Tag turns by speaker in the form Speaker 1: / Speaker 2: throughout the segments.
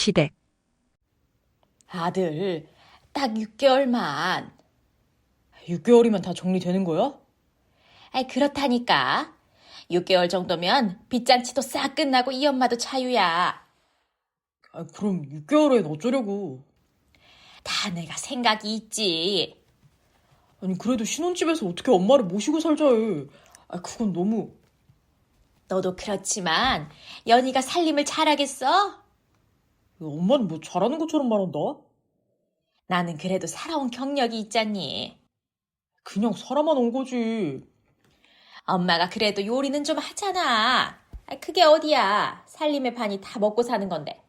Speaker 1: 시댁.
Speaker 2: 아들, 딱 6개월만.
Speaker 3: 6개월이면 다 정리되는 거야?
Speaker 2: 아이, 그렇다니까. 6개월 정도면 빚잔치도 싹 끝나고 이 엄마도 자유야.
Speaker 3: 아, 그럼 6개월엔 어쩌려고.
Speaker 2: 다 내가 생각이 있지.
Speaker 3: 아니, 그래도 신혼집에서 어떻게 엄마를 모시고 살자 해. 아, 그건 너무.
Speaker 2: 너도 그렇지만 연희가 살림을 잘하겠어?
Speaker 3: 엄마는 뭐 잘하는 것처럼 말한다?
Speaker 2: 나는 그래도 살아온 경력이 있잖니.
Speaker 3: 그냥 살아만 온 거지.
Speaker 2: 엄마가 그래도 요리는 좀 하잖아. 아, 그게 어디야. 살림의 반이 다 먹고 사는 건데.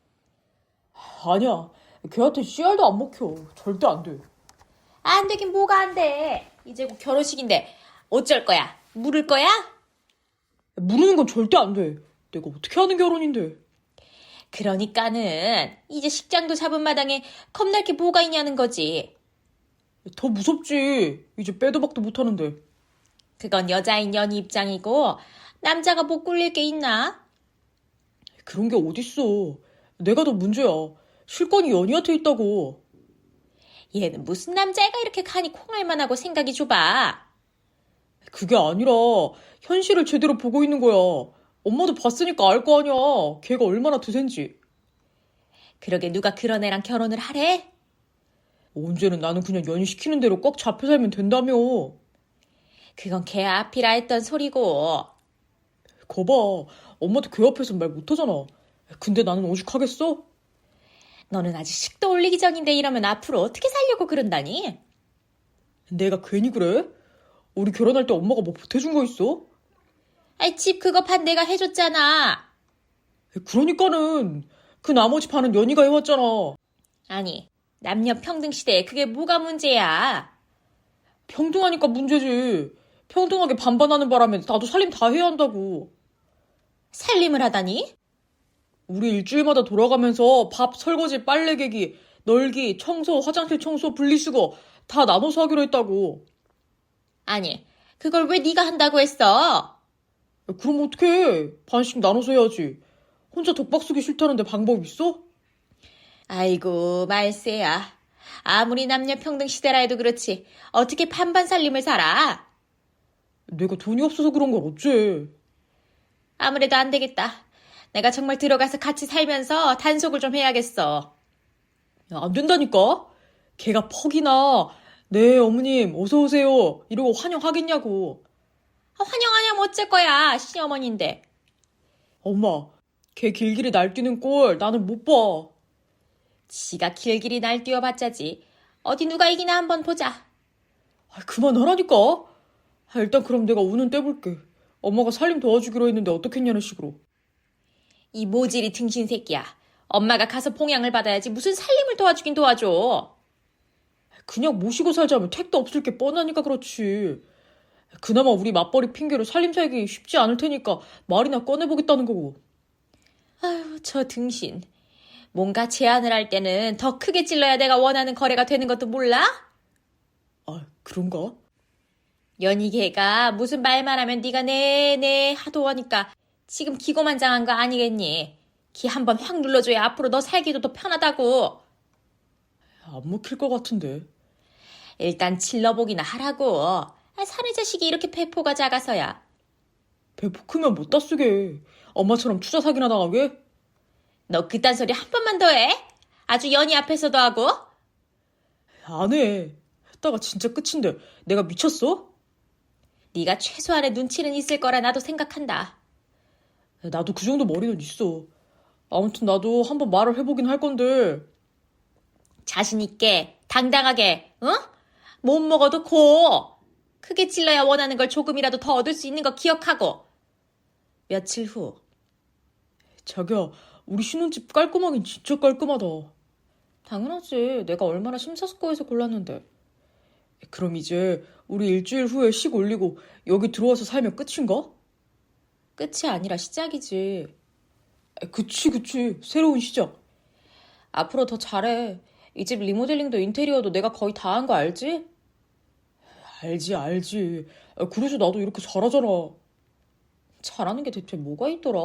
Speaker 3: 아니야. 걔한테 씨알도 안 먹혀. 절대 안 돼.
Speaker 2: 안 되긴 뭐가 안 돼. 이제 곧 결혼식인데 어쩔 거야? 물을 거야?
Speaker 3: 모르는 건 절대 안 돼. 내가 어떻게 하는 결혼인데.
Speaker 2: 그러니까는 이제 식장도 잡은 마당에 겁날 게 뭐가 있냐는 거지.
Speaker 3: 더 무섭지. 이제 빼도 박도 못 하는데.
Speaker 2: 그건 여자인 연희 입장이고 남자가 못 굴릴 게 있나?
Speaker 3: 그런 게 어딨어. 내가 더 문제야. 실권이 연희한테 있다고.
Speaker 2: 얘는 무슨 남자애가 이렇게 간이 콩알만 하고 생각이 좁아.
Speaker 3: 그게 아니라 현실을 제대로 보고 있는 거야. 엄마도 봤으니까 알 거 아니야. 걔가 얼마나 드센지.
Speaker 2: 그러게 누가 그런 애랑 결혼을 하래?
Speaker 3: 언제는 나는 그냥 연희 시키는 대로 꽉 잡혀 살면 된다며.
Speaker 2: 그건 걔 앞이라 했던 소리고.
Speaker 3: 거봐. 엄마도 걔 앞에서 말 못하잖아. 근데 나는 오죽하겠어?
Speaker 2: 너는 아직 식도 올리기 전인데 이러면 앞으로 어떻게 살려고 그런다니?
Speaker 3: 내가 괜히 그래? 우리 결혼할 때 엄마가 뭐 보태준 거 있어?
Speaker 2: 아이, 집 그거 반 내가 해줬잖아.
Speaker 3: 그러니까는 그 나머지 반은 연희가 해왔잖아.
Speaker 2: 아니, 남녀 평등 시대에 그게 뭐가 문제야?
Speaker 3: 평등하니까 문제지. 평등하게 반반하는 바람에 나도 살림 다 해야 한다고.
Speaker 2: 살림을 하다니?
Speaker 3: 우리 일주일마다 돌아가면서 밥, 설거지, 빨래 개기, 널기, 청소, 화장실 청소, 분리수거 다 나눠서 하기로 했다고.
Speaker 2: 아니, 그걸 왜 네가 한다고 했어?
Speaker 3: 그럼 어떡해. 반씩 나눠서 해야지. 혼자 독박 쓰기 싫다는데 방법 있어?
Speaker 2: 아이고, 말세야. 아무리 남녀 평등 시대라 해도 그렇지. 어떻게 반반 살림을 살아?
Speaker 3: 내가 돈이 없어서 그런 걸 어째.
Speaker 2: 아무래도 안 되겠다. 내가 정말 들어가서 같이 살면서 단속을 좀 해야겠어.
Speaker 3: 야, 안 된다니까? 걔가 퍽이나, 네, 어머님, 어서오세요. 이러고 환영하겠냐고.
Speaker 2: 아, 환영하냐면 어쩔 거야. 시어머니인데.
Speaker 3: 엄마, 걔 길길이 날뛰는 꼴 나는 못 봐.
Speaker 2: 지가 길길이 날 뛰어봤자지. 어디 누가 이기나 한번 보자.
Speaker 3: 아, 그만하라니까. 아, 일단 그럼 내가 우는 떼볼게. 엄마가 살림 도와주기로 했는데 어떻겠냐는 식으로.
Speaker 2: 이 모질이 등신 새끼야. 엄마가 가서 봉양을 받아야지 무슨 살림을 도와주긴 도와줘.
Speaker 3: 그냥 모시고 살자면 택도 없을 게 뻔하니까 그렇지. 그나마 우리 맞벌이 핑계로 살림 살기 쉽지 않을 테니까 말이나 꺼내보겠다는 거고.
Speaker 2: 아유, 저 등신. 뭔가 제안을 할 때는 더 크게 찔러야 내가 원하는 거래가 되는 것도 몰라?
Speaker 3: 아, 그런가?
Speaker 2: 연희개가 무슨 말만 하면 네가 네네 하도 하니까 지금 기고만장한 거 아니겠니? 기 한 번 확 눌러줘야 앞으로 너 살기도 더 편하다고.
Speaker 3: 안 먹힐 것 같은데.
Speaker 2: 일단 질러보기나 하라고. 아, 사내 자식이 이렇게 배포가 작아서야.
Speaker 3: 배포 크면 못 다 쓰게. 엄마처럼 투자 사기나 당하게?
Speaker 2: 너 그딴 소리 한 번만 더 해? 아주 연희 앞에서도 하고?
Speaker 3: 안 해. 했다가 진짜 끝인데 내가 미쳤어?
Speaker 2: 네가 최소한의 눈치는 있을 거라 나도 생각한다.
Speaker 3: 나도 그 정도 머리는 있어. 아무튼 나도 한번 말을 해보긴 할 건데
Speaker 2: 자신 있게, 당당하게, 응? 못 먹어도 고! 크게 찔러야 원하는 걸 조금이라도 더 얻을 수 있는 거 기억하고. 며칠 후,
Speaker 3: 자기야 우리 신혼집 깔끔하긴 진짜 깔끔하다.
Speaker 2: 당연하지. 내가 얼마나 심사숙고해서 골랐는데.
Speaker 3: 그럼 이제 우리 일주일 후에 식 올리고 여기 들어와서 살면 끝인가?
Speaker 2: 끝이 아니라 시작이지.
Speaker 3: 그치 그치 새로운 시작.
Speaker 2: 앞으로 더 잘해. 이 집 리모델링도 인테리어도 내가 거의 다 한 거 알지?
Speaker 3: 알지 알지. 아, 그래서 나도 이렇게 잘하잖아.
Speaker 2: 잘하는 게 대체 뭐가 있더라?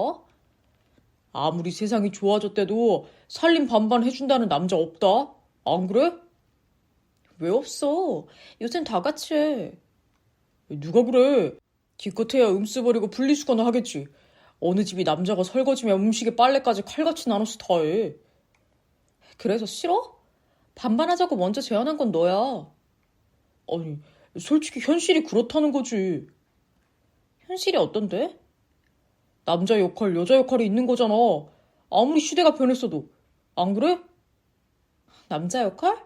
Speaker 3: 아무리 세상이 좋아졌대도 살림 반반 해준다는 남자 없다. 안 그래?
Speaker 2: 왜 없어? 요샌 다 같이 해.
Speaker 3: 누가 그래? 기껏해야 음수 버리고 분리수거나 하겠지. 어느 집이 남자가 설거지며 음식에 빨래까지 칼같이 나눠서 다 해.
Speaker 2: 그래서 싫어? 반반하자고 먼저 제안한 건 너야.
Speaker 3: 아니, 솔직히 현실이 그렇다는 거지.
Speaker 2: 현실이 어떤데?
Speaker 3: 남자 역할, 여자 역할이 있는 거잖아. 아무리 시대가 변했어도. 안 그래?
Speaker 2: 남자 역할?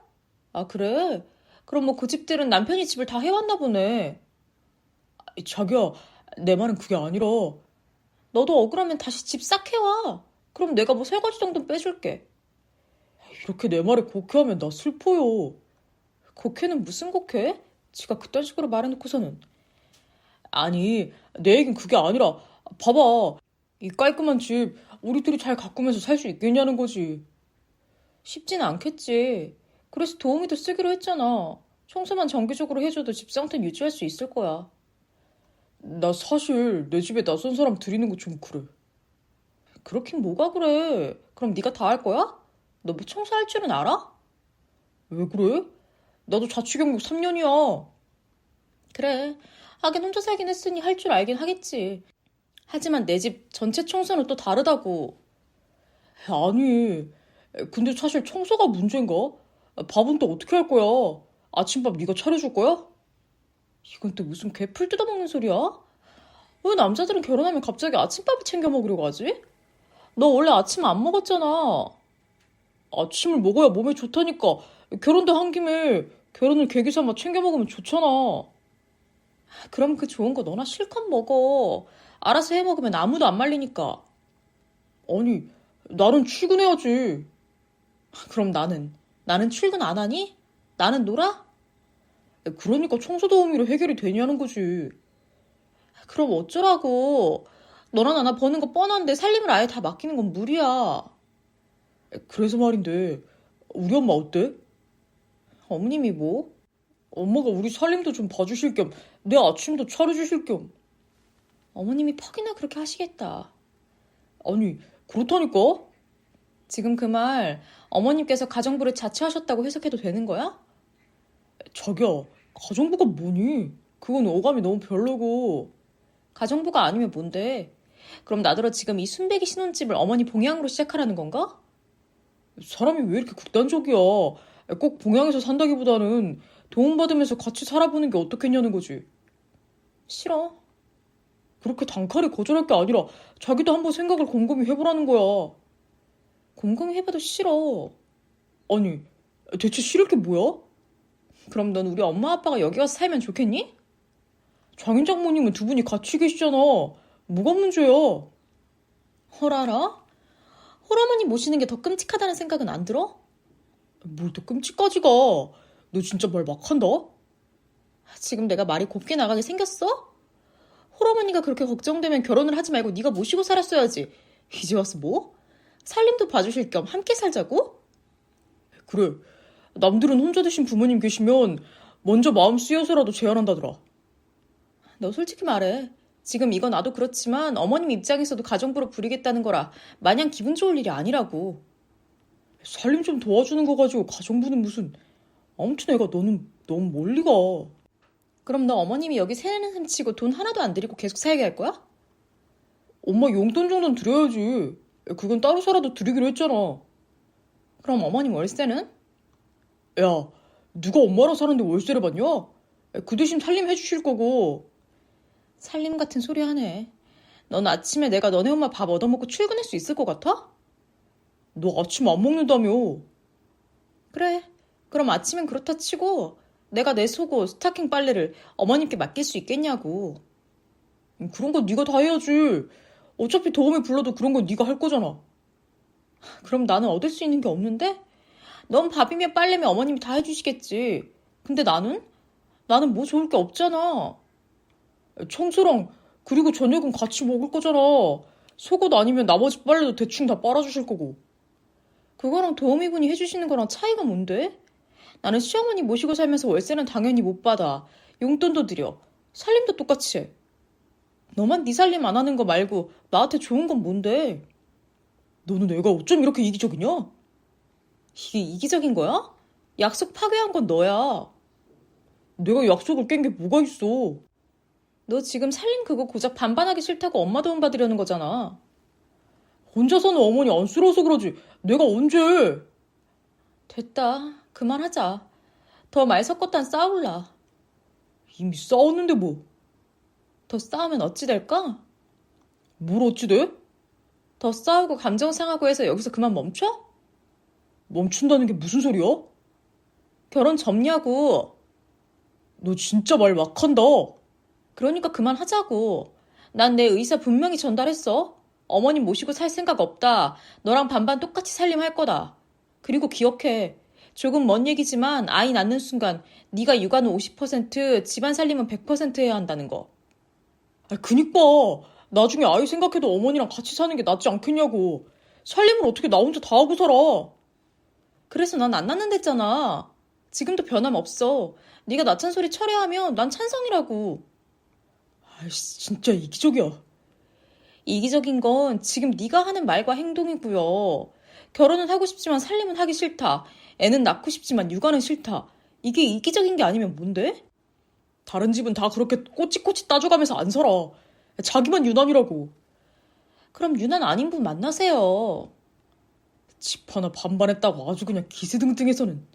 Speaker 2: 아, 그래? 그럼 뭐 그 집들은 남편이 집을 다 해왔나 보네.
Speaker 3: 아이, 자기야, 내 말은 그게 아니라.
Speaker 2: 너도 억울하면 다시 집 싹 해와. 그럼 내가 뭐 설거지 정도는 빼줄게.
Speaker 3: 이렇게 내 말에 곡해하면 나 슬퍼요.
Speaker 2: 곡해는 무슨 곡해? 지가 그딴 식으로 말해놓고서는.
Speaker 3: 아니, 내 얘긴 그게 아니라, 봐봐. 이 깔끔한 집, 우리들이 잘 가꾸면서 살 수 있겠냐는 거지.
Speaker 2: 쉽지는 않겠지. 그래서 도우미도 쓰기로 했잖아. 청소만 정기적으로 해줘도 집 상태는 유지할 수 있을 거야.
Speaker 3: 나 사실 내 집에 낯선 사람 들이는 거 좀 그래.
Speaker 2: 그렇긴 뭐가 그래. 그럼 네가 다 할 거야? 너 뭐 청소할 줄은 알아?
Speaker 3: 왜 그래? 나도 자취경력 3년이야.
Speaker 2: 그래. 하긴 혼자 살긴 했으니 할 줄 알긴 하겠지. 하지만 내 집 전체 청소는 또 다르다고.
Speaker 3: 아니, 근데 사실 청소가 문제인가? 밥은 또 어떻게 할 거야? 아침밥 네가 차려줄 거야?
Speaker 2: 이건 또 무슨 개풀 뜯어먹는 소리야? 왜 남자들은 결혼하면 갑자기 아침밥을 챙겨 먹으려고 하지? 너 원래 아침 안 먹었잖아.
Speaker 3: 아침을 먹어야 몸에 좋다니까. 결혼도 한 김에 결혼을 계기 삼아 챙겨 먹으면 좋잖아.
Speaker 2: 그럼 그 좋은 거 너나 실컷 먹어. 알아서 해 먹으면 아무도 안 말리니까.
Speaker 3: 아니, 나는 출근해야지.
Speaker 2: 그럼 나는? 나는 출근 안 하니? 나는 놀아?
Speaker 3: 그러니까 청소 도우미로 해결이 되냐는 거지.
Speaker 2: 그럼 어쩌라고. 너랑 나나 버는 거 뻔한데 살림을 아예 다 맡기는 건 무리야.
Speaker 3: 그래서 말인데, 우리 엄마 어때?
Speaker 2: 어머님이 뭐?
Speaker 3: 엄마가 우리 살림도 좀 봐주실 겸, 내 아침도 차려주실 겸.
Speaker 2: 어머님이 퍽이나 그렇게 하시겠다.
Speaker 3: 아니, 그렇다니까?
Speaker 2: 지금 그 말 어머님께서 가정부를 자처하셨다고 해석해도 되는 거야?
Speaker 3: 자기야, 가정부가 뭐니? 그건 어감이 너무 별로고.
Speaker 2: 가정부가 아니면 뭔데? 그럼 나더러 지금 이 순백이 신혼집을 어머니 봉양으로 시작하라는 건가?
Speaker 3: 사람이 왜 이렇게 극단적이야? 꼭 봉양에서 산다기보다는 도움받으면서 같이 살아보는 게 어떻겠냐는 거지.
Speaker 2: 싫어.
Speaker 3: 그렇게 단칼에 거절할 게 아니라 자기도 한번 생각을 곰곰이 해보라는 거야.
Speaker 2: 곰곰이 해봐도 싫어.
Speaker 3: 아니, 대체 싫을 게 뭐야?
Speaker 2: 그럼 넌 우리 엄마 아빠가 여기 와서 살면 좋겠니?
Speaker 3: 장인 장모님은 두 분이 같이 계시잖아. 뭐가 문제야?
Speaker 2: 헐알아? 홀어머니 모시는 게 더 끔찍하다는 생각은 안 들어?
Speaker 3: 뭘 또 끔찍까지 가. 너 진짜 말 막한다?
Speaker 2: 지금 내가 말이 곱게 나가게 생겼어? 홀어머니가 그렇게 걱정되면 결혼을 하지 말고 네가 모시고 살았어야지. 이제 와서 뭐? 살림도 봐주실 겸 함께 살자고?
Speaker 3: 그래. 남들은 혼자 드신 부모님 계시면 먼저 마음 쓰여서라도 제안한다더라.
Speaker 2: 너 솔직히 말해. 지금 이건 나도 그렇지만 어머님 입장에서도 가정부로 부리겠다는 거라 마냥 기분 좋을 일이 아니라고.
Speaker 3: 살림 좀 도와주는 거 가지고 가정부는 무슨. 아무튼 애가 너는 너무 멀리 가.
Speaker 2: 그럼 너 어머님이 여기 세내는 셈 치고 돈 하나도 안 들이고 계속 살게 할 거야?
Speaker 3: 엄마 용돈 정도는 드려야지. 그건 따로 살아도 드리기로 했잖아.
Speaker 2: 그럼 어머님 월세는?
Speaker 3: 야, 누가 엄마랑 사는데 월세를 받냐? 그 대신 살림 해주실 거고.
Speaker 2: 살림 같은 소리 하네. 넌 아침에 내가 너네 엄마 밥 얻어먹고 출근할 수 있을 것 같아?
Speaker 3: 너 아침 안 먹는다며.
Speaker 2: 그래. 그럼 아침엔 그렇다 치고 내가 내 속옷, 스타킹 빨래를 어머님께 맡길 수 있겠냐고.
Speaker 3: 그런 건 네가 다 해야지. 어차피 도움이 불러도 그런 건 네가 할 거잖아.
Speaker 2: 그럼 나는 얻을 수 있는 게 없는데? 넌 밥이면 빨래면 어머님이 다 해주시겠지. 근데 나는? 나는 뭐 좋을 게 없잖아.
Speaker 3: 청소랑 그리고 저녁은 같이 먹을 거잖아. 속옷 아니면 나머지 빨래도 대충 다 빨아주실 거고.
Speaker 2: 그거랑 도우미분이 해주시는 거랑 차이가 뭔데? 나는 시어머니 모시고 살면서 월세는 당연히 못 받아. 용돈도 드려. 살림도 똑같이 해. 너만 네 살림 안 하는 거 말고 나한테 좋은 건 뭔데?
Speaker 3: 너는 애가 어쩜 이렇게 이기적이냐?
Speaker 2: 이게 이기적인 거야? 약속 파괴한 건 너야.
Speaker 3: 내가 약속을 깬 게 뭐가 있어?
Speaker 2: 너 지금 살림 그거 고작 반반하기 싫다고 엄마 도움 받으려는 거잖아.
Speaker 3: 혼자 사는 어머니 안쓰러워서 그러지. 내가 언제?
Speaker 2: 됐다. 그만하자. 더 말 섞었단 싸울라.
Speaker 3: 이미 싸웠는데 뭐.
Speaker 2: 더 싸우면 어찌 될까?
Speaker 3: 뭘 어찌 돼?
Speaker 2: 더 싸우고 감정 상하고 해서 여기서 그만 멈춰?
Speaker 3: 멈춘다는 게 무슨 소리야?
Speaker 2: 결혼 접냐고.
Speaker 3: 너 진짜 말 막한다.
Speaker 2: 그러니까 그만하자고. 난 내 의사 분명히 전달했어. 어머님 모시고 살 생각 없다. 너랑 반반 똑같이 살림할 거다. 그리고 기억해. 조금 먼 얘기지만 아이 낳는 순간 네가 육아는 50% 집안 살림은 100% 해야 한다는 거.
Speaker 3: 아, 그니까 나중에 아이 생각해도 어머니랑 같이 사는 게 낫지 않겠냐고. 살림을 어떻게 나 혼자 다 하고 살아?
Speaker 2: 그래서 난 안 낳는댔잖아. 지금도 변함없어. 네가 낳찬 소리 철회하면 난 찬성이라고.
Speaker 3: 아이씨, 진짜 이기적이야.
Speaker 2: 이기적인 건 지금 네가 하는 말과 행동이고요. 결혼은 하고 싶지만 살림은 하기 싫다. 애는 낳고 싶지만 육아는 싫다. 이게 이기적인 게 아니면 뭔데?
Speaker 3: 다른 집은 다 그렇게 꼬치꼬치 따져가면서 안 살아. 자기만 유난이라고.
Speaker 2: 그럼 유난 아닌 분 만나세요.
Speaker 3: 집 하나 반반했다고 아주 그냥 기세등등해서는.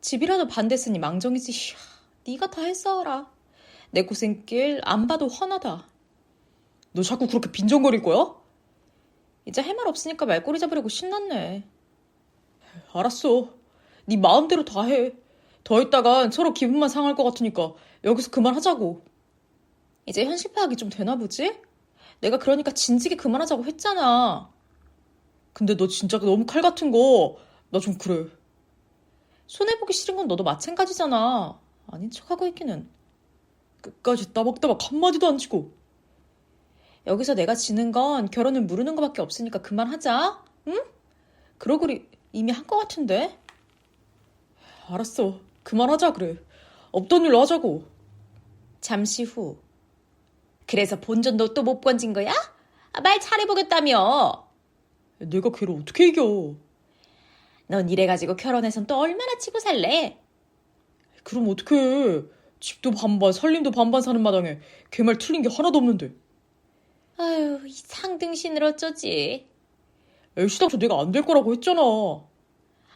Speaker 2: 집이라도 반대했으니 망정이지. 이야, 네가 다 했어라. 내 고생길 안 봐도 훤하다.
Speaker 3: 너 자꾸 그렇게 빈정거릴 거야?
Speaker 2: 이제 할 말 없으니까 말꼬리 잡으려고 신났네.
Speaker 3: 알았어. 네 마음대로 다 해. 더 있다간 서로 기분만 상할 것 같으니까 여기서 그만하자고.
Speaker 2: 이제 현실 파악이 좀 되나 보지? 내가 그러니까 진지게 그만하자고 했잖아.
Speaker 3: 근데 너 진짜 너무 칼 같은 거 나 좀 그래.
Speaker 2: 손해보기 싫은 건 너도 마찬가지잖아. 아닌 척하고 있기는.
Speaker 3: 끝까지 따박따박 한마디도 안 치고.
Speaker 2: 여기서 내가 지는 건 결혼을 무르는 것밖에 없으니까 그만하자. 응? 그러고리 이미 한 것 같은데?
Speaker 3: 알았어. 그만하자 그래. 없던 일로 하자고.
Speaker 2: 잠시 후. 그래서 본전도 또 못 번진 거야? 아, 말 잘해보겠다며.
Speaker 3: 내가 걔를 어떻게 이겨?
Speaker 2: 넌 이래가지고 결혼해선 또 얼마나 치고 살래?
Speaker 3: 그럼 어떡해. 집도 반반, 살림도 반반 사는 마당에 걔 말 틀린 게 하나도 없는데.
Speaker 2: 아유, 이 상등신을 어쩌지?
Speaker 3: 애시당초 내가 안 될 거라고 했잖아.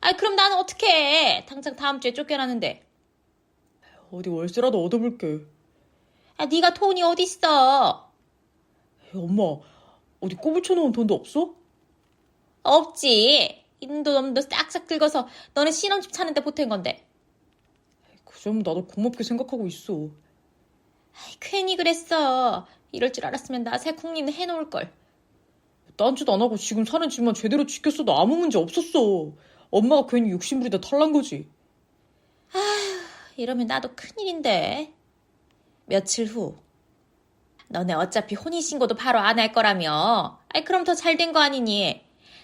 Speaker 2: 아, 그럼 나는 어떻게 해? 당장 다음 주에 쫓겨나는데.
Speaker 3: 어디 월세라도 얻어볼게.
Speaker 2: 아, 네가 돈이 어딨어?
Speaker 3: 엄마, 어디 꼬불 쳐놓은 돈도 없어?
Speaker 2: 없지. 인도 놈도 싹싹 긁어서 너네 신혼집 차는데 보탠 건데.
Speaker 3: 그 점 나도 고맙게 생각하고 있어.
Speaker 2: 아이, 괜히 그랬어. 이럴 줄 알았으면 나 새콩님 해놓을 걸.
Speaker 3: 딴짓 안 하고 지금 사는 집만 제대로 지켰어도 아무 문제 없었어. 엄마가 괜히 욕심부리다 탈난 거지.
Speaker 2: 이러면 나도 큰일인데. 며칠 후. 너네 어차피 혼인신고도 바로 안 할 거라며. 아이, 그럼 더 잘 된 거 아니니?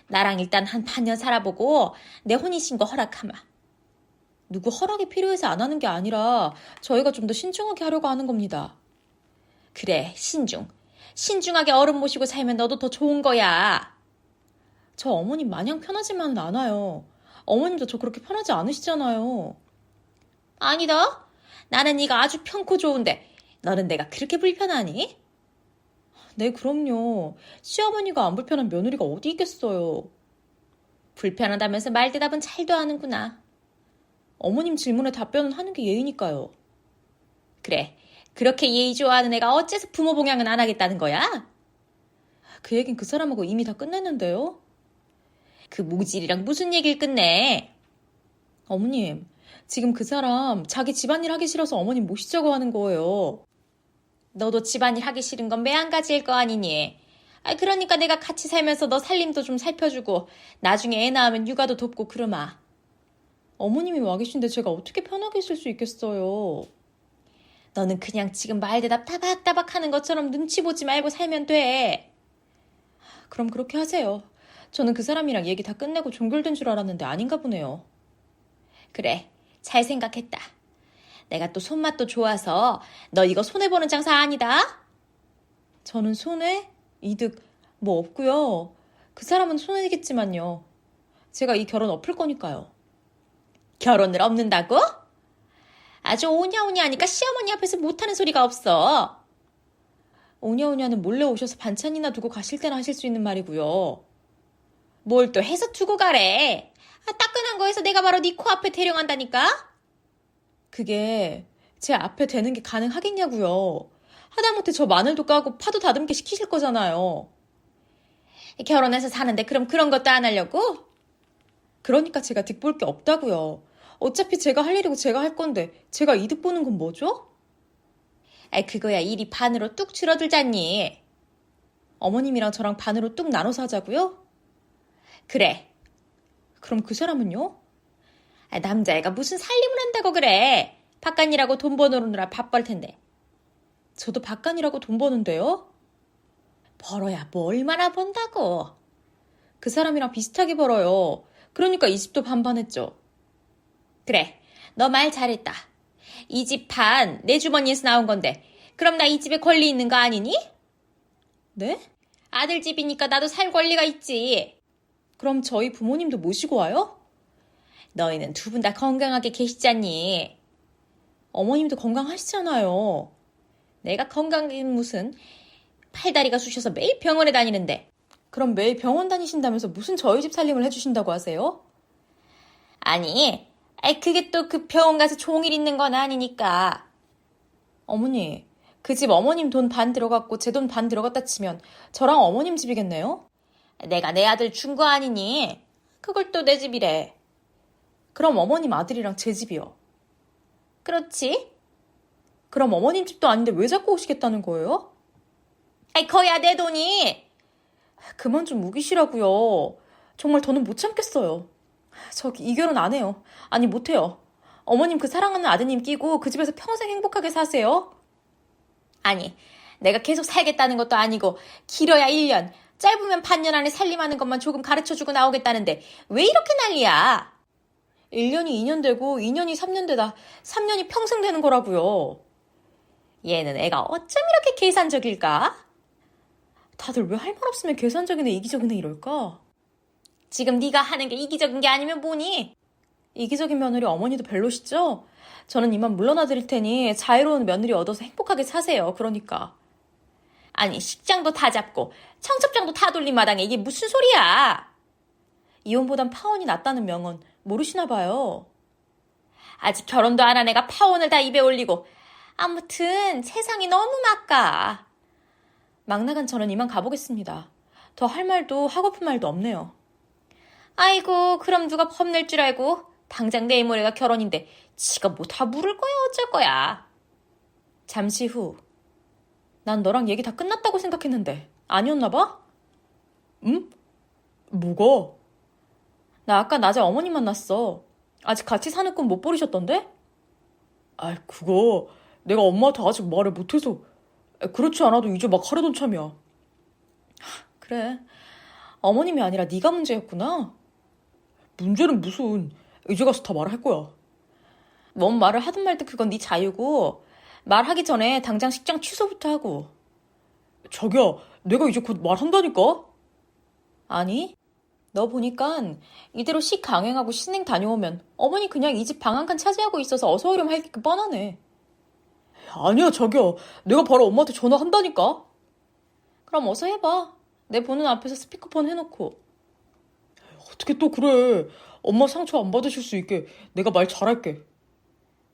Speaker 2: 나랑 일단 한 반년 살아보고 내 혼인신고 허락하마. 누구 허락이 필요해서 안 하는 게 아니라 저희가 좀 더 신중하게 하려고 하는 겁니다. 그래, 신중. 신중하게 어른 모시고 살면 너도 더 좋은 거야. 저 어머님 마냥 편하지만은 않아요. 어머님도 저 그렇게 편하지 않으시잖아요. 아니다. 나는 네가 아주 편코 좋은데 너는 내가 그렇게 불편하니? 네, 그럼요. 시어머니가 안 불편한 며느리가 어디 있겠어요. 불편하다면서 말 대답은 잘도 하는구나. 어머님 질문에 답변은 하는 게 예의니까요. 그래. 그렇게 예의 좋아하는 애가 어째서 부모 봉양은 안 하겠다는 거야? 그 얘긴 그 사람하고 이미 다 끝냈는데요. 그 모질이랑 무슨 얘기를 끝내? 어머님, 지금 그 사람 자기 집안일 하기 싫어서 어머님 모시자고 하는 거예요. 너도 집안일 하기 싫은 건 매한가지일 거 아니니? 아, 그러니까 내가 같이 살면서 너 살림도 좀 살펴주고 나중에 애 낳으면 육아도 돕고 그러마. 어머님이 와 계신데 제가 어떻게 편하게 있을 수 있겠어요. 너는 그냥 지금 말 대답 따박따박 하는 것처럼 눈치 보지 말고 살면 돼. 그럼 그렇게 하세요. 저는 그 사람이랑 얘기 다 끝내고 종결된 줄 알았는데 아닌가 보네요. 그래, 잘 생각했다. 내가 또 손맛도 좋아서 너 이거 손해보는 장사 아니다? 저는 손해? 이득 뭐 없고요. 그 사람은 손해겠지만요. 제가 이 결혼 엎을 거니까요. 결혼을 엎는다고? 아주 오냐오냐 하니까 시어머니 앞에서 못하는 소리가 없어. 오냐오냐는 몰래 오셔서 반찬이나 두고 가실 때나 하실 수 있는 말이고요. 뭘 또 해서 두고 가래. 아, 따끈한 거에서 내가 바로 네 코앞에 대령한다니까? 그게 제 앞에 대는 게 가능하겠냐고요. 하다못해 저 마늘도 까고 파도 다듬게 시키실 거잖아요. 결혼해서 사는데 그럼 그런 것도 안 하려고? 그러니까 제가 득볼 게 없다고요. 어차피 제가 할 일이고 제가 할 건데 제가 이득 보는 건 뭐죠? 아, 그거야 일이 반으로 뚝 줄어들잖니. 어머님이랑 저랑 반으로 뚝 나눠서 하자고요? 그래. 그럼 그 사람은요? 아, 남자애가 무슨 살림을 한다고 그래. 바깥일하고 돈 버느라 바쁠 텐데. 저도 바깥일하고 돈 버는데요? 벌어야 뭐 얼마나 번다고. 그 사람이랑 비슷하게 벌어요. 그러니까 이 집도 반반했죠. 그래, 너 말 잘했다. 이 집 반 내 주머니에서 나온 건데, 그럼 나 이 집에 권리 있는 거 아니니? 네? 아들 집이니까 나도 살 권리가 있지. 그럼 저희 부모님도 모시고 와요? 너희는 두 분 다 건강하게 계시잖니. 어머님도 건강하시잖아요. 내가 건강하긴 무슨 팔다리가 쑤셔서 매일 병원에 다니는데. 그럼 매일 병원 다니신다면서 무슨 저희 집 살림을 해주신다고 하세요? 아니, 아이 그게 또 그 병원 가서 종일 있는 건 아니니까. 어머니, 그 집 어머님 돈 반 들어갔고 제 돈 반 들어갔다 치면 저랑 어머님 집이겠네요? 내가 내 아들 준 거 아니니? 그걸 또 내 집이래. 그럼 어머님 아들이랑 제 집이요. 그렇지? 그럼 어머님 집도 아닌데 왜 자꾸 오시겠다는 거예요? 아이, 거야 내 돈이. 그만 좀 우기시라고요. 정말 더는 못 참겠어요. 저기 이 결혼 안 해요. 아니 못해요. 어머님 그 사랑하는 아드님 끼고 그 집에서 평생 행복하게 사세요. 아니 내가 계속 살겠다는 것도 아니고 길어야 1년 짧으면 반년 안에 살림하는 것만 조금 가르쳐주고 나오겠다는데 왜 이렇게 난리야? 1년이 2년 되고 2년이 3년 되다 3년이 평생 되는 거라고요. 얘는 애가 어쩜 이렇게 계산적일까? 다들 왜 할 말 없으면 계산적이네 이기적이네 이럴까? 지금 네가 하는 게 이기적인 게 아니면 뭐니? 이기적인 며느리 어머니도 별로시죠? 저는 이만 물러나 드릴 테니 자유로운 며느리 얻어서 행복하게 사세요. 그러니까. 아니 식장도 다 잡고 청첩장도 다 돌린 마당에 이게 무슨 소리야? 이혼보단 파혼이 낫다는 명언 모르시나 봐요. 아직 결혼도 안 한 애가 파혼을 다 입에 올리고 아무튼 세상이 너무 막가. 막 나간 저는 이만 가보겠습니다. 더 할 말도 하고픈 말도 없네요. 아이고, 그럼 누가 펌낼 줄 알고? 당장 내일 모레가 결혼인데 지가 뭐 다 물을 거야 어쩔 거야. 잠시 후. 난 너랑 얘기 다 끝났다고 생각했는데 아니었나 봐? 응? 뭐가? 나 아까 낮에 어머님 만났어. 아직 같이 사는 꿈 못 버리셨던데? 아, 그거 내가 엄마한테 아직 말을 못해서 그렇지 않아도 이제 막 하려던 참이야. 그래. 어머님이 아니라 네가 문제였구나. 문제는 무슨 이제 가서 다 말할 거야. 뭔 말을 하든 말든 그건 네 자유고 말하기 전에 당장 식장 취소부터 하고. 자기야, 내가 이제 곧 말한다니까? 아니, 너 보니까 이대로 시 강행하고 신행 다녀오면 어머니 그냥 이 집 방 한 칸 차지하고 있어서 어서 오렴 할게 뻔하네. 아니야, 자기야. 내가 바로 엄마한테 전화한다니까? 그럼 어서 해봐. 내 보는 앞에서 스피커폰 해놓고. 어떻게 또 그래. 엄마 상처 안 받으실 수 있게 내가 말 잘할게.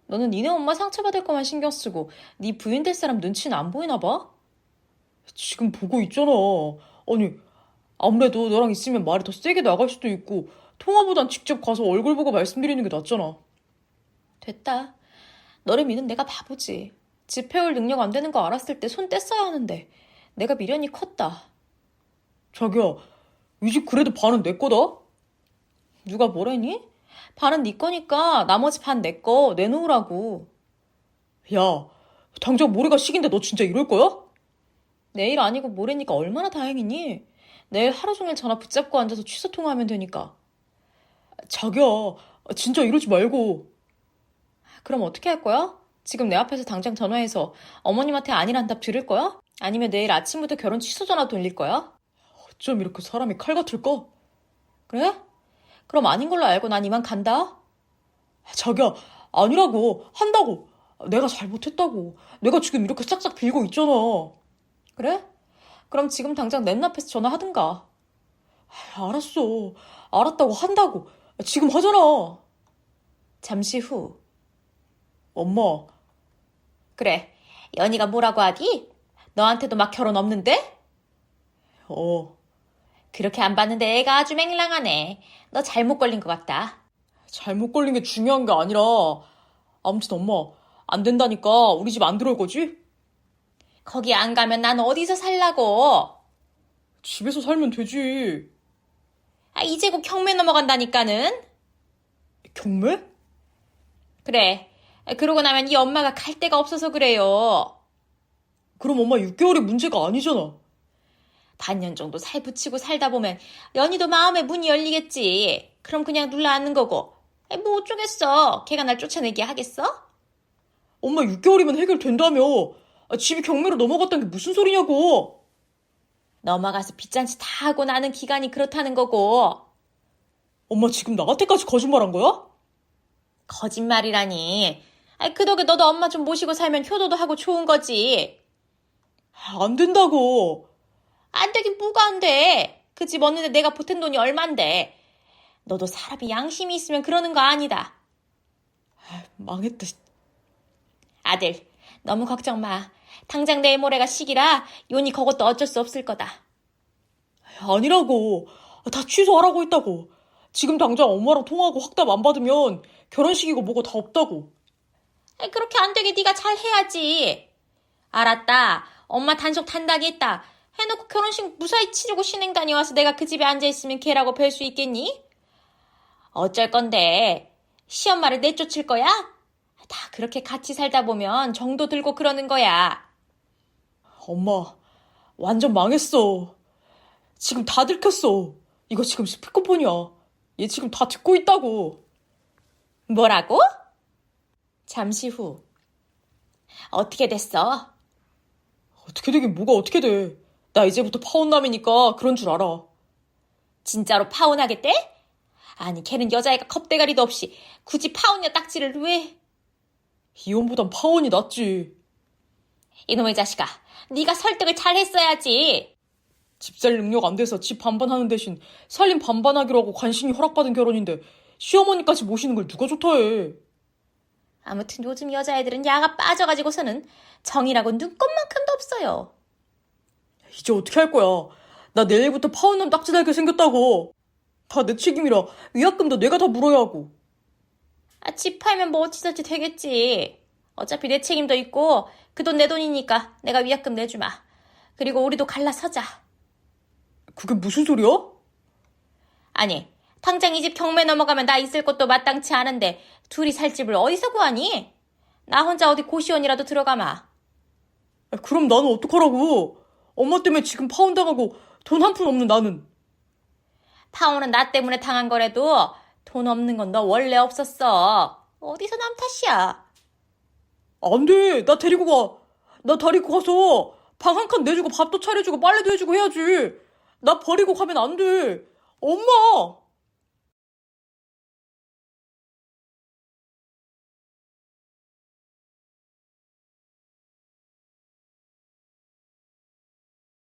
Speaker 2: 너는 니네 엄마 상처받을 것만 신경 쓰고 네 부인 될 사람 눈치는 안 보이나 봐? 지금 보고 있잖아. 아니, 아무래도 너랑 있으면 말이 더 세게 나갈 수도 있고 통화보단 직접 가서 얼굴 보고 말씀드리는 게 낫잖아. 됐다. 너를 믿는 내가 바보지. 집 해올 능력 안 되는 거 알았을 때 손 뗐어야 하는데 내가 미련이 컸다. 자기야, 이 집 그래도 반은 내 거다? 누가 뭐래니? 반은 네 거니까 나머지 반 내 거 내놓으라고. 야, 당장 모레가 식인데 너 진짜 이럴 거야? 내일 아니고 모레니까 얼마나 다행이니? 내일 하루 종일 전화 붙잡고 앉아서 취소 통화하면 되니까. 자기야, 진짜 이러지 말고. 그럼 어떻게 할 거야? 지금 내 앞에서 당장 전화해서 어머님한테 아니란 답 들을 거야? 아니면 내일 아침부터 결혼 취소 전화 돌릴 거야?
Speaker 3: 어쩜 이렇게 사람이 칼 같을까?
Speaker 2: 그래? 그럼 아닌 걸로 알고 난 이만 간다.
Speaker 3: 자기야, 아니라고. 한다고. 내가 잘못했다고. 내가 지금 이렇게 싹싹 빌고 있잖아.
Speaker 2: 그래? 그럼 지금 당장 내 앞에서 전화하든가.
Speaker 3: 알았어. 알았다고 한다고. 지금 하잖아.
Speaker 2: 잠시 후.
Speaker 3: 엄마,
Speaker 2: 그래. 연희가 뭐라고 하디? 너한테도 막 결혼 없는데?
Speaker 3: 어,
Speaker 2: 그렇게 안 봤는데 애가 아주 맹랑하네. 너 잘못 걸린 것 같다.
Speaker 3: 잘못 걸린 게 중요한 게 아니라. 아무튼 엄마, 안 된다니까 우리 집 안 들어올 거지?
Speaker 2: 거기 안 가면 난 어디서 살라고?
Speaker 3: 집에서 살면 되지.
Speaker 2: 아, 이제 곧 경매 넘어간다니까는?
Speaker 3: 경매?
Speaker 2: 그래. 그러고 나면 네 엄마가 갈 데가 없어서 그래요.
Speaker 3: 그럼 엄마 6개월이 문제가 아니잖아.
Speaker 2: 반년 정도 살 붙이고 살다 보면 연희도 마음의 문이 열리겠지. 그럼 그냥 눌러 앉는 거고. 아이, 뭐 어쩌겠어. 걔가 날 쫓아내게 하겠어?
Speaker 3: 엄마 6개월이면 해결된다며. 아, 집이 경매로 넘어갔다는 게 무슨 소리냐고.
Speaker 2: 넘어가서 빚잔치 다 하고 나는 기간이 그렇다는 거고.
Speaker 3: 엄마 지금 나한테까지 거짓말한 거야?
Speaker 2: 거짓말이라니. 아이, 그 덕에 너도 엄마 좀 모시고 살면 효도도 하고 좋은 거지.
Speaker 3: 안 된다고.
Speaker 2: 안 되긴 뭐가 안 돼. 그 집 얻는데 내가 보탠 돈이 얼만데. 너도 사람이 양심이 있으면 그러는 거 아니다.
Speaker 3: 망했다.
Speaker 2: 아들, 너무 걱정 마. 당장 내일 모레가 시기라 요니 그것도 어쩔 수 없을 거다.
Speaker 3: 아니라고. 다 취소하라고 했다고. 지금 당장 엄마랑 통화하고 확답 안 받으면 결혼식이고 뭐고 다 없다고.
Speaker 2: 아이, 그렇게 안 되게 네가 잘 해야지. 알았다. 엄마 단속 단다기 했다. 해놓고 결혼식 무사히 치르고 신행 다녀와서 내가 그 집에 앉아있으면 걔라고 뵐 수 있겠니? 어쩔 건데 시엄마를 내쫓을 거야? 다 그렇게 같이 살다 보면 정도 들고 그러는 거야.
Speaker 3: 엄마, 완전 망했어. 지금 다 들켰어. 이거 지금 스피커폰이야. 얘 지금 다 듣고 있다고.
Speaker 2: 뭐라고? 잠시 후. 어떻게 됐어?
Speaker 3: 어떻게 되긴 뭐가 어떻게 돼. 나 이제부터 파혼남이니까 그런 줄 알아.
Speaker 2: 진짜로 파혼하겠대? 아니, 걔는 여자애가 겁대가리도 없이 굳이 파혼녀 딱지를 왜?
Speaker 3: 이혼보단 파혼이 낫지.
Speaker 2: 이놈의 자식아, 네가 설득을 잘 했어야지.
Speaker 3: 집살 능력 안 돼서 집 반반 하는 대신 살림 반반 하기로 하고 관심이 허락받은 결혼인데 시어머니까지 모시는 걸 누가 좋다 해.
Speaker 2: 아무튼 요즘 여자애들은 야가 빠져가지고서는 정이라고 눈꼽만큼도 없어요.
Speaker 3: 이제 어떻게 할 거야. 나 내일부터 파혼남 딱지 달게 생겼다고. 다 내 책임이라 위약금도 내가 다 물어야 하고.
Speaker 2: 아, 집 팔면 뭐 어찌저찌 되겠지. 어차피 내 책임도 있고 그 돈 내 돈이니까 내가 위약금 내주마. 그리고 우리도 갈라서자.
Speaker 3: 그게 무슨 소리야?
Speaker 2: 아니, 당장 이 집 경매 넘어가면 나 있을 곳도 마땅치 않은데 둘이 살 집을 어디서 구하니? 나 혼자 어디 고시원이라도 들어가마.
Speaker 3: 아, 그럼 나는 어떡하라고. 엄마 때문에 지금 파혼 당하고 돈 한 푼 없는 나는.
Speaker 2: 파혼은 나 때문에 당한 거라도 돈 없는 건 너 원래 없었어. 어디서 남 탓이야.
Speaker 3: 안 돼. 나 데리고 가. 나 데리고 가서 방 한 칸 내주고 밥도 차려주고 빨래도 해주고 해야지. 나 버리고 가면 안 돼. 엄마!